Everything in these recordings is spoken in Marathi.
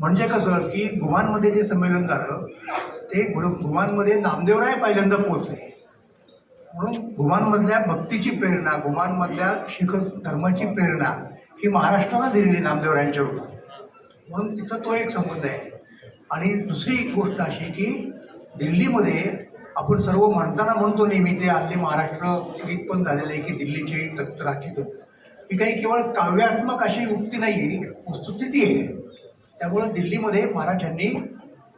म्हणजे कसं की गुहांमध्ये जे संमेलन झालं ते गु गुहांमध्ये नामदेवराय पहिल्यांदा पोहोचले. म्हणून गुमानमधल्या भक्तीची प्रेरणा गुमानमधल्या शिख धर्माची प्रेरणा ही महाराष्ट्राला दिलेली नामदेवरायांच्या रूपात. म्हणून तिचा तो एक संबंध आहे. आणि दुसरी गोष्ट अशी की दिल्लीमध्ये आपण सर्व म्हणताना म्हणतो नेहमी ते आपले महाराष्ट्र गीत पण झालेलं आहे की दिल्लीचे तख्त राखीतो ही काही केवळ काव्यात्मक अशी उक्ती नाही वस्तुस्थिती आहे. त्यामुळं दिल्लीमध्ये मराठ्यांनी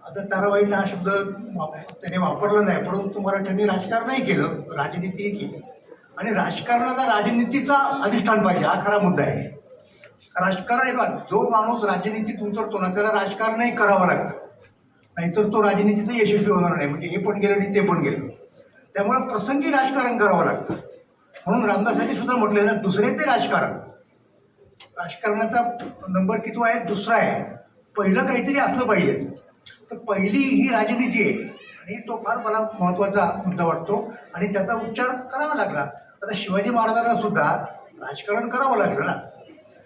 आता ताराबाईंना हा शब्द वाप त्याने वापरला नाही परंतु मराठ्यांनी राजकारणही केलं राजनीतीही केली. आणि राजकारणाचा राजनीतीचा अधिष्ठान पाहिजे हा खरा मुद्दा आहे. राजकारण बघा जो माणूस राजनीतीत उतरतो ना त्याला राजकारणही करावं लागतं. नाहीतर तो राजनीतीचं यशस्वी होणार नाही म्हणजे हे पण गेलं आणि ते पण गेलं. त्यामुळे प्रसंगी राजकारण करावं लागतं. म्हणून रामदासांनी सुद्धा म्हटलेलं दुसरे ते राजकारण. राजकारणाचा नंबर किती आहे? दुसरा आहे. पहिलं काहीतरी असलं पाहिजे. तर पहिली ही राजनीती आहे. आणि तो फार मला महत्त्वाचा मुद्दा वाटतो. आणि त्याचा उच्चार करावा लागला. आता शिवाजी महाराजांना सुद्धा राजकारण करावं लागलं ना.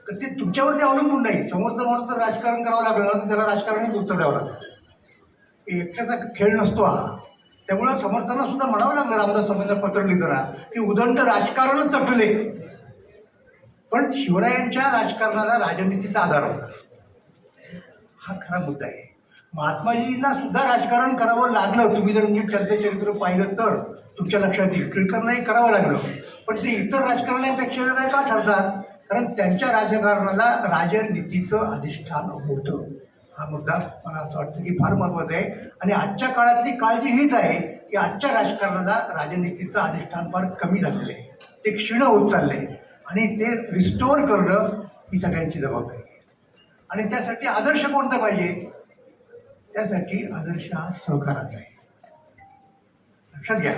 तर ते तुमच्यावरती अवलंबून नाही. समोरचा माणूस जर राजकारण करावं लागलं ना तर त्याला राजकारणात उत्तर द्यावं लागतं. एकट्याचा खेळ नसतो हा. त्यामुळं समर्थांना सुद्धा म्हणावं लागलं रामदास समजा पत्र लिहिताना की उदंड राजकारण तटले. पण शिवरायांच्या राजकारणाला राजनीतीचा आधार होता. हा खरा मुद्दा आहे. महात्माजींना सुद्धा राजकारण करावं लागलं. तुम्ही जर नीट त्यांचं चरित्र पाहिलं तर तुमच्या लक्षात येईल. टिळकरनाही करावं लागलं. पण ते इतर राजकारण्यांपेक्षा वेगळे का ठरतात? कारण त्यांच्या राजकारणाला राजनीतीचं अधिष्ठान होतं. हा मुद्दा मला असं वाटतं की फार महत्त्वाचा आहे. आणि आजच्या काळातली काळजी हीच आहे की आजच्या राजकारणाला राजनीतीचं अधिष्ठान फार कमी झालेलं आहे. ते क्षीण होत चाललं आहे आणि ते रिस्टोअर करणं ही सगळ्यांची जबाबदारी आणि त्यासाठी आदर्श कोणता पाहिजे? त्यासाठी आदर्श हा सहकाराचा आहे. लक्षात घ्या.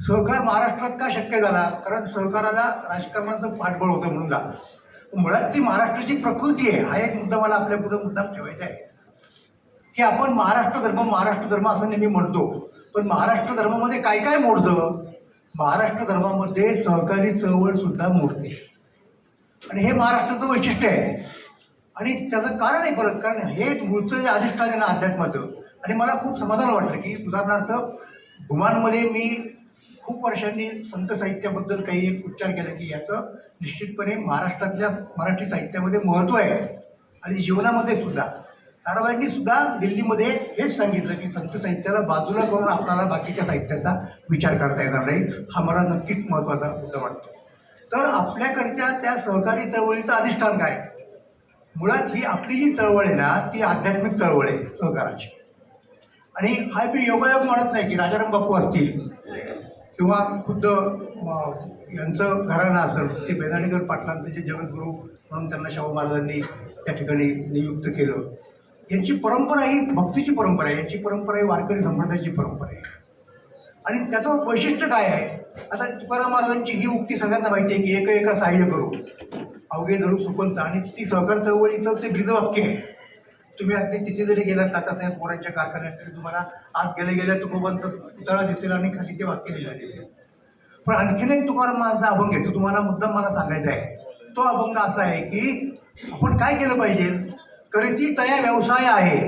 सहकार महाराष्ट्रात का शक्य झाला? कारण सहकाराला राजकारणाचं पाठबळ होतं म्हणून झालं. मुळात ती महाराष्ट्राची प्रकृती आहे. हा एक मुद्दा मला आपल्या पुढे मुद्दा ठेवायचा आहे. की आपण महाराष्ट्र धर्म महाराष्ट्र धर्म असं नेहमी म्हणतो. पण महाराष्ट्र धर्मामध्ये काय काय मोडतं? महाराष्ट्र धर्मामध्ये सहकारी चळवळ सुद्धा मोडते. आणि हे महाराष्ट्राचं वैशिष्ट्य आहे. आणि त्याचं कारण आहे परत कारण हे मूळचं जे अधिष्ठान आहे ना अध्यात्माचं आणि मला खूप समाधान वाटलं की उदाहरणार्थ गुमानमध्ये मी खूप वर्षांनी संत साहित्याबद्दल काही एक उच्चार केला की याचं निश्चितपणे महाराष्ट्रातल्या मराठी साहित्यामध्ये महत्त्व आहे. आणि जीवनामध्ये सुद्धा. ताराबाईंनी सुद्धा दिल्लीमध्ये हेच सांगितलं की संत साहित्याला बाजूला करून आपल्याला बाकीच्या साहित्याचा विचार करता येणार नाही हा मला नक्कीच महत्त्वाचा मुद्दा वाटतो. तर आपल्याकडच्या त्या सहकारी चळवळीचं अधिष्ठान काय? मुळात ही आपली जी चळवळ आहे ना ती आध्यात्मिक चळवळ आहे सहकाराची. आणि हा मी योगायोग म्हणत नाही की राजाराम बापू असतील किंवा खुद्द यांचं घराणं असेल ते बेदाणेकर पाटलांचं जे जगद्गुरू म्हणून त्यांना शाहू महाराजांनी त्या ठिकाणी नियुक्त केलं. यांची परंपरा ही भक्तीची परंपरा आहे यांची परंपरा ही वारकरी संप्रदायाची परंपरा आहे. आणि त्याचं वैशिष्ट्य काय आहे? आता तुकाराम महाराजांची ही उक्ती सगळ्यांना माहिती आहे की एक एका सहाय्य करू. अवघे धरू सुपंत आणि ती सहकार चळवळीचं ते ब्रीदवाक्य आहे. तुम्ही अगदी तिथे जरी गेलात तातासाहेब पोरांच्या कारखान्यात तरी तुम्हाला आत गेले गेल्या तुकोबंत पुतळा दिसेल आणि खाली ते वाक्य लिहिलं दिसेल. पण आणखीन एक तुकाराम माझा अभंग आहे तो तुम्हाला मुद्दाम मला सांगायचा आहे. तो अभंग असा आहे की आपण काय केलं पाहिजे? करीती तया व्यवसाय आहे.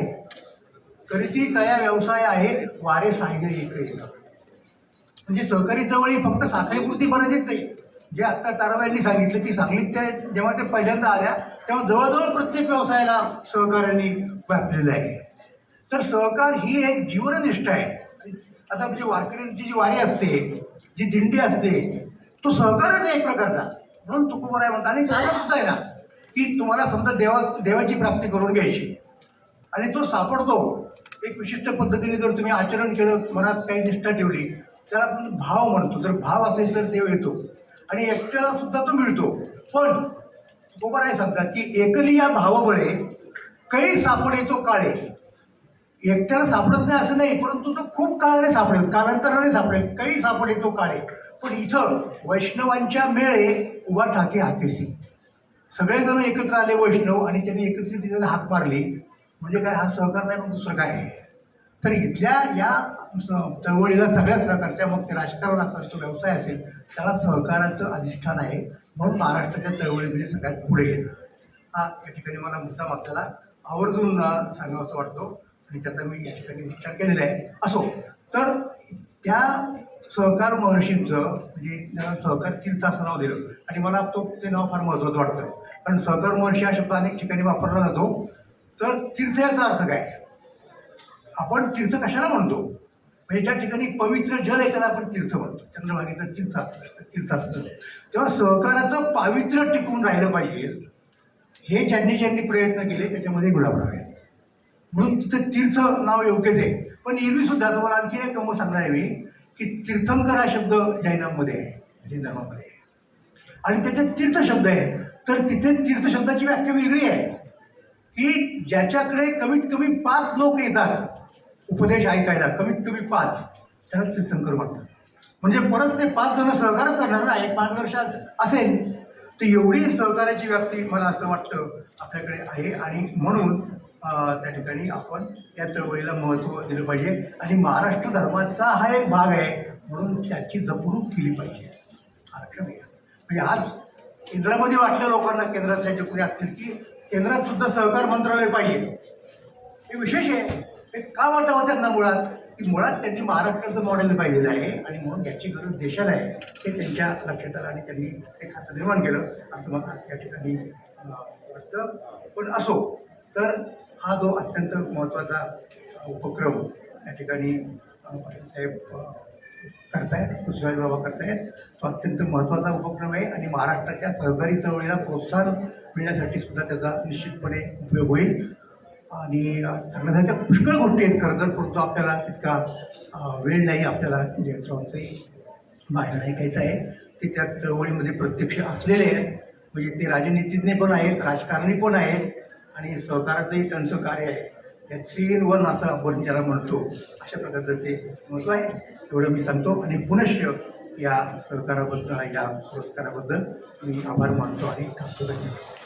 करीती तया व्यवसाय आहे वारे सायगे इकडे म्हणजे सहकारी चळवळी फक्त साखळीपुरती मर्यादित नाही. जे आत्ता ताराबाईंनी सांगितलं की सांगलीत ते जेव्हा ते पहिल्यांदा आल्या तेव्हा जवळजवळ प्रत्येक व्यवसायाला सहकार्यांनी व्यापलेलं आहे. तर सहकार ही एक जीवननिष्ठा आहे. आता म्हणजे वारकऱ्यांची जी वारी असते जी दिंडी असते तो सहकारच आहे एक प्रकारचा. म्हणून तुकोबराय म्हणतात आणि सांगत सुद्धा आहे ना की तुम्हाला समजा देवा देवाची प्राप्ती करून घ्यायची आणि तो सापडतो एक विशिष्ट पद्धतीने जर तुम्ही आचरण केलं मनात काही निष्ठा ठेवली त्याला आपण भाव म्हणतो. जर भाव असेल तर देव येतो. आणि एकट्याला सुद्धा तो मिळतो. पण गोबराय सांगतात की एकली या भावामुळे काही सापडे तो काळे. एकट्याला सापडत नाही असं नाही परंतु तो खूप काळाने सापडेल कालांतराने सापडेल. काही सापडे तो काळे. पण इथं वैष्णवांच्या मेळे उभा ठाके हाकेसी. सगळेजण एकत्र आले वैष्णव आणि त्यांनी एकत्रित तिथे हाक मारली. म्हणजे काय हा सहकार नाही पण दुसरं काय आहे? तर इथल्या या स- चळवळीला सगळ्याच प्रकारच्या मग ते राजकारण असेल तो व्यवसाय असेल त्याला सहकाराचं अधिष्ठान आहे. म्हणून महाराष्ट्राच्या चळवळीमध्ये सगळ्यात पुढे गेलं हा या ठिकाणी मला मुद्दाम आपल्याला आवर्जून सांगावं असं वाटतो. आणि त्याचा मी या ठिकाणी विचार केलेला आहे. असो तर त्या सहकार महर्षींचं म्हणजे त्याला सहकार तीर्थ असं नाव दिलं आणि मला तो ते नाव फार महत्त्वाचं वाटतं. कारण सहकार महर्षी हा शब्द अनेक ठिकाणी वापरला जातो. तर तीर्थ याचा अर्थ काय? आपण तीर्थ कशाला म्हणतो? म्हणजे ज्या ठिकाणी पवित्र जल आहे त्याला आपण तीर्थ म्हणतो. चंद्रभागेचं तीर्थ असतं तीर्थ असतं तेव्हा सहकाराचं पावित्र्य टिकून राहिलं पाहिजे. हे ज्यांनी ज्यांनी प्रयत्न केले त्याच्यामध्ये गुलाबराव आहे म्हणून तिथं तीर्थ नाव योग्यच आहे. पण एरवी सुद्धा तुम्हाला आणखी एक गमत सांगणार आहे मी की तीर्थंकर हा शब्द जैनामध्ये आहे जैन धर्मामध्ये आहे. आणि त्याच्यात तीर्थ शब्द आहे. तर तिथे तीर्थ शब्दाची व्याख्या वेगळी आहे. की ज्याच्याकडे कमीत कमी पाच लोक येतात उपदेश ऐकायला कमीत कमी पाच त्याला तीर्थंकर म्हणतात. म्हणजे परत ते पाच जण सहकारच करणार ना एक पाच वर्ष असेल तर एवढी सहकार्याची व्याप्ती मला असं वाटतं आपल्याकडे आहे. आणि म्हणून त्या ठिकाणी आपण या चळवळीला महत्त्व दिलं पाहिजे. आणि महाराष्ट्र धर्माचा हा एक भाग आहे म्हणून त्याची जपणूक केली पाहिजे. आरक्षण घ्या म्हणजे आज केंद्रामध्ये वाटलं लोकांना केंद्रातल्या जे कोणी असतील की केंद्रात सुद्धा सहकार मंत्रालय पाहिजे. हे विशेष आहे. ते का वाटावं त्यांना मुळात? की मुळात त्यांनी महाराष्ट्राचं मॉडेल पाहिलेलं आहे आणि म्हणून याची गरज देशाला आहे हे त्यांच्या लक्षात आलं आणि त्यांनी ते खातं निर्माण केलं असं मला या ठिकाणी वाटतं. पण असो तर हा जो अत्यंत महत्त्वाचा उपक्रम या ठिकाणी पाटील साहेब करतायत कुशवाई बाबा करतायत तो अत्यंत महत्त्वाचा उपक्रम आहे आणि महाराष्ट्राच्या सहकारी चळवळीला प्रोत्साहन मिळण्यासाठी सुद्धा त्याचा निश्चितपणे उपयोग होईल. आणि अ, सांगण्यासारख्या पुष्कळ गोष्टी आहेत खरं तर. परंतु आपल्याला तितका वेळ नाही आपल्याला म्हणजे जयंतरावांचंही भाषण ऐकायचं आहे. ते त्या चळवळीमध्ये प्रत्यक्ष असलेले आहेत. म्हणजे ते राजनीतिज्ञ पण आहेत राजकारणी पण आहेत आणि सहकाराचंही त्यांचं कार्य आहे. या थ्री इन वन असं आपण ज्याला म्हणतो अशा प्रकारचं ते महत्त्व आहे. एवढं मी सांगतो. आणि पुनश्च या सहकाराबद्दल या पुरस्काराबद्दल मी आभार मानतो आणि थांबतो. धन्यवाद.